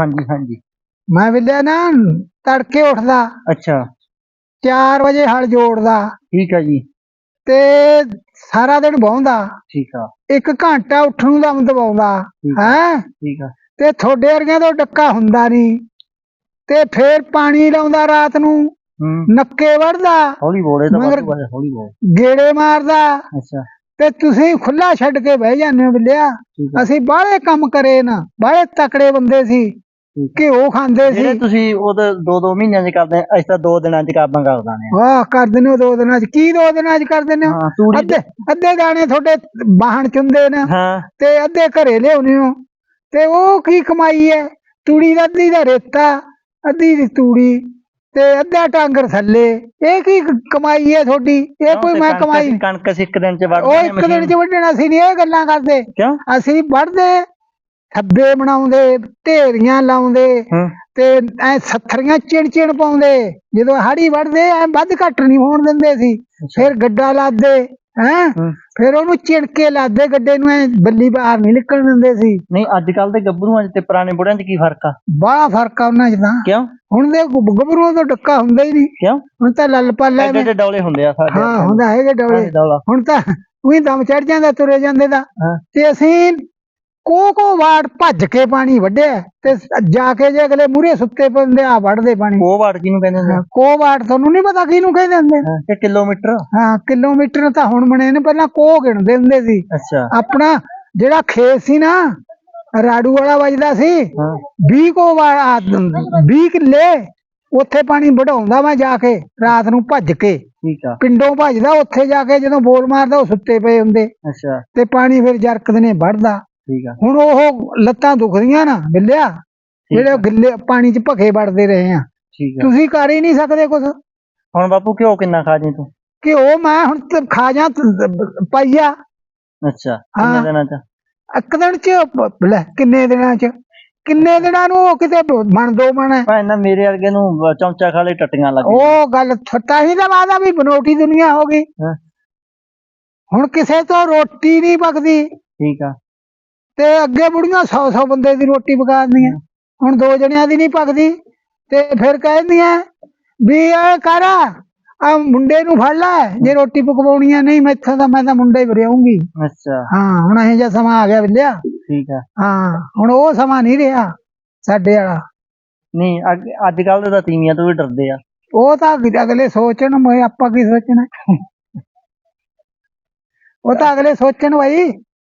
ਹਾਂਜੀ ਹਾਂਜੀ। ਮੈਂ ਵਿਲਿਆ ਨਾ ਤੜਕੇ ਉੱਠਦਾ। ਅੱਛਾ। 4 ਵਜੇ ਹਲ ਜੋੜਦਾ। ਠੀਕ ਆ ਜੀ। ਤੇ ਸਾਰਾ ਦਿਨ ਬਹੁੰਦਾ ਠੀਕ ਆ। ਇੱਕ ਘੰਟਾ ਉੱਠਣ ਨੂੰ ਦਮ ਠੀਕ ਆ। ਹੈ? ਠੀਕ ਆ। ਤੇ ਥੋੜੇ ਵਰਗਿਆਂ ਤੋਂ ਡੱਕਾ ਹੁੰਦਾ ਨਹੀਂ ਤੇ ਫੇਰ ਪਾਣੀ ਲਾਉਂਦਾ ਰਾਤ ਨੂੰ। ਹੂੰ। ਨੱਕੇ ਵੜਦਾ ਹੌਲੀ ਬੋਲੇ ਤਾਂ ਮਗਰ- ਬਾਪੂ ਬਾਰੇ ਹੌਲੀ ਬੋਲ। ਗੇੜੇ ਮਾਰਦਾ। ਅੱਛਾ। ਤੇ ਤੁਸੀਂ ਖੁੱਲਾ ਛੱਡ ਕੇ ਬਹਿ ਜਾਂਦੇ ਹੋ ਬਿੱਲਿਆ ਠੀਕ ਆ। ਅਸੀਂ ਬਾਹਲੇ ਕੰਮ ਕਰੇ ਨਾ। ਬਾਹਲੇ ਤਕੜੇ ਬੰਦੇ ਸੀ। ਘਿਓ ਖਾਂਦੇ ਜਿਹੜੇ ਸੀ ਤੁਸੀਂ ਉਹਦੇ ਦੋ ਦੋ ਮਹੀਨਿਆਂ ਚ ਕਰਦੇ ਅਸੀਂ ਤਾਂ ਦੋ ਦਿਨਾਂ ਚ ਕਾਬਾਂ ਕਰ ਦਾਨੇ ਵਾਹ ਕਰਦੇ ਨੇ ਉਹ ਦੋ ਦਿਨਾਂ ਚ। ਕੀ ਦੋ ਦਿਨਾਂ ਚ ਹਾਂ? ਤੂੜੀ ਅੱਧੇ ਅੱਧੇ ਦਾਣੇ ਤੁਹਾਡੇ ਬਾਹਣ ਚੁੰਦੇ ਨੇ। ਹਾਂ। ਤੇ ਅੱਧੇ ਘਰੇ ਲਿਆਉਨੇ ਹੋ। ਤੇ ਉਹ ਕੀ ਕਮਾਈ ਹੈ? ਤੂੜੀ ਦਾ ਅੱਧੀ ਦਾ ਰੇਤਾ ਅੱਧੀ ਦੀ ਤੂੜੀ ਤੇ ਅੱਧਾ ਟਾਂਗਰ ਥੱਲੇ। ਇਹ ਕੀ ਕ- ਕਮਾਈ ਹੈ ਤੁਹਾਡੀ? ਇਹ ਕੋਈ ਮੈਂ ਕਣਕ ਕਮਾਈ ਕਣਕ ਅਸੀਂ ਇੱਕ ਦਿਨ ਚ ਵੜ ਉਹ ਇੱਕ ਦਿਨ ਚ ਵੱਢਣਾ ਸੀ ਨਹੀਂ ਇਹ ਗੱਲਾਂ ਕਰਦੇ। ਕਿਉਂ? ਅਸੀਂ ਵੱਢਦੇ। ਥੱਬੇ ਬਣਾਉਂਦੇ ਢੇਰੀਆਂ ਲਾਉਂਦੇ ਹਾਂ। ਤੇ ਐ ਸੱਥਰੀਆਂ ਚਿਣ ਚਿਣ ਪਾਉਂਦੇ। ਜਦੋਂ ਹਾੜੀ ਵੱਢਦੇ ਐ ਵੱਧ ਘੱਟ ਨਹੀਂ ਹੋਣ ਦਿੰਦੇ ਸੀ। ਫਿਰ ਗੱਡਾ ਲਾਦੇ ਹੈ? ਹੂੰ। ਫਿਰ ਉਹਨੂੰ ਚਿਣ ਕੇ ਲਾਦੇ ਗੱਡੇ ਨੂੰ ਐ ਬੱਲੀ ਬਾਹਰ ਨਹੀਂ ਨਿਕਲਣ ਦਿੰਦੇ ਸੀ। ਨਹੀਂ ਅੱਜ ਕੱਲ ਦੇ ਗੱਭਰੂਆਂ ਚ ਤੇ ਪੁਰਾਣੇ ਬੁੜਿਆਂ ਚ ਕੀ ਫ਼ਰਕ ਆ? ਬੜਾ ਫ਼ਰਕ ਆ ਉਹਨਾਂ 'ਚ ਤਾਂ। ਕਿਉਂ? ਹੁਣ ਦੇ ਗੁ- ਗੱਭਰੂਆਂ ਤੋਂ ਡੱਕਾ ਹੁੰਦਾ ਹੀ ਨਹੀਂ। ਕਿਉਂ? ਹੁਣ ਤਾਂ ਲੱਲ ਪੱਲ ਐਡੇ ਐਵੇਂ ਐਡੇ ਡੌਲੇ ਹੁੰਦੇ ਆ ਸਾਡੇ ਹਾਂ ਹੁੰਦਾ ਹੈਗੇ ਡੌਲੇ। ਹੁਣ ਤਾਂ ਉਹੀ ਦਮ ਚੜ ਜਾਂਦਾ ਤੁਰੇ ਜਾਂਦੇ ਦਾ ਹਾਂ। ਤੇ ਅਸੀਂ ਕੋ ਕੋ ਵਾਰ ਭੱਜ ਕੇ ਪਾਣੀ ਵੱਢਿਆ ਤੇ ਜਾ ਕੇ ਜੇ ਅਗਲੇ ਮੂਰੇ ਸੁੱਤੇ ਪੈਂਦੇ ਆ ਵੱਢਦੇ ਪਾਣੀ। ਉਹ ਵਾਟ ਕਿਹਨੂੰ ਕਹਿੰਦੇ ਨੇ ਕੋ ਵਾਰ ਤੁਹਾਨੂੰ ਨਹੀਂ ਪਤਾ ਕਿਹਨੂੰ ਕਹਿੰਦੇ ਹੁੰਦੇ। ਹਾਂ, ਕਿ ਕਿਲੋਮੀਟਰ? ਹਾਂ ਕਿਲੋਮੀਟਰ ਤਾਂ ਹੁਣ ਬਣੇ ਨੇ ਪਹਿਲਾਂ ਕੋ ਗਿਣਦੇ ਹੁੰਦੇ ਸੀ। ਅੱਛਾ। ਆਪਣਾ ਜਿਹੜਾ ਖੇਤ ਸੀ ਨਾ ਰਾੜੂ ਵਾਲਾ ਵੱਜਦਾ ਸੀ ਹਾਂ। 20 ਕੋ ਵਾਰ 20 ਕਿੱਲੇ ਉੱਥੇ ਪਾਣੀ ਵਢਾਉਂਦਾ ਮੈਂ ਜਾ ਕੇ ਰਾਤ ਨੂੰ ਭੱਜ ਕੇ। ਠੀਕ ਆ। ਪਿੰਡੋਂ ਭੱਜਦਾ ਉੱਥੇ ਜਾ ਕੇ ਜਦੋਂ ਬੋਲ ਮਾਰਦਾ ਉਹ ਸੁੱਤੇ ਪਏ ਹੁੰਦੇ। ਅੱਛਾ। ਤੇ ਪਾਣੀ ਫਿਰ ਜਰਕਦੇ ਨੇ ਵੜਦਾ ਠੀਕ ਆ। ਹੁਣ ਉਹ ਲੱਤਾਂ ਦੁਖਦੀਆਂ ਨਾ ਬਿੱਲਿਆ ਜਿਹੜੇ ਗਿੱਲੇ ਪਾਣੀ 'ਚ ਭਖੇ ਵੜਦੇ ਰਹੇ ਆ। ਠੀਕ ਆ। ਤੁਸੀਂ ਕਰ ਹੀ ਨਹੀਂ ਸਕਦੇ ਕੁਝ ਹੁਣ ਬਾਪੂ ਘਿਓ ਕਿੰਨਾ ਖਾ ਜੀ ਤੂੰ? ਕਿ ਉਹ ਮੈਂ ਹੁਣ ਤੇ ਖਾ ਜਾ ਪਾਈਆ। ਅੱਛਾ ਕਿੰਨੇ ਹਾਂ। ਦਿਨਾਂ ਚ? ਇੱਕ ਦਿਨ 'ਚ ਪ- ਲੈ ਕਿੰਨੇ ਦਿਨਾਂ 'ਚ? ਕਿੰਨੇ ਦਿਨਾਂ ਨੂੰ ਉਹ ਕਿਤੇ ਮਣ ਦੋ ਮਣ। ਹੈ ਭਾਵੇਂ ਨਾ ਮੇਰੇ ਵਰਗੇ ਨੂੰ ਚਮਚਾ ਖਾ ਲਈ ਟੱਟੀਆਂ ਲੱਗ ਗਈਆਂ। ਉਹ ਗੱਲ ਛੱਤਾ ਹੀ ਦਾ ਵਾਦਾ ਵੀ ਬਨੋਟੀ ਦੁਨੀਆ ਹੋ ਗਈ। ਹਾਂ। ਹੁਣ ਕਿਸੇ ਤੋਂ ਰੋਟੀ ਨਹੀਂ ਪਕਦੀ। ਠੀਕ ਆ। ਤੇ ਅੱਗੇ ਬੁੜੀਆਂ 100 100 ਬੰਦੇ ਦੀ ਰੋਟੀ ਪਕਾ ਦਿੰਦੀਆਂ। ਹੁਣ ਦੋ ਜਣਿਆਂ ਦੀ ਨਹੀਂ ਪਕਦੀ ਤੇ ਫਿਰ ਕਹਿੰਦੀਆਂ ਵੀ ਇਹ ਕਰ ਆ ਮੁੰਡੇ ਨੂੰ ਫੜ ਲੈ ਜੇ ਰੋਟੀ ਪਕਵਾਉਣੀ ਆ ਨਹੀਂ ਮੈਥੋਂ ਤਾਂ ਮੈਂ ਤਾਂ ਮੁੰਡੇ ਵਰਿਆਉਂਗੀ ਅੱਛਾ। ਹਾਂ ਹੁਣ ਇਹ ਜਿਹਾ ਸਮਾਂ ਆ ਗਿਆ ਬਿੱਲਿਆ ਠੀਕ ਆ। ਹਾਂ ਹੁਣ ਉਹ ਸਮਾਂ ਨਹੀਂ ਰਿਹਾ ਸਾਡੇ ਵਾਲਾ। ਨਹੀਂ ਅੱਗ- ਅੱਜ ਕੱਲ ਦੇ ਤਾਂ ਤੀਵੀਆਂ ਤੋਂ ਵੀ ਡਰਦੇ ਆ। ਉਹ ਤਾਂ ਅਗ- ਅਗਲੇ ਸੋਚਣ ਮੈਂ ਆਪਾਂ ਕੀ ਸੋਚਣਾ? ਉਹ ਤਾਂ ਅਗਲੇ ਸੋਚਣ ਭਾਈ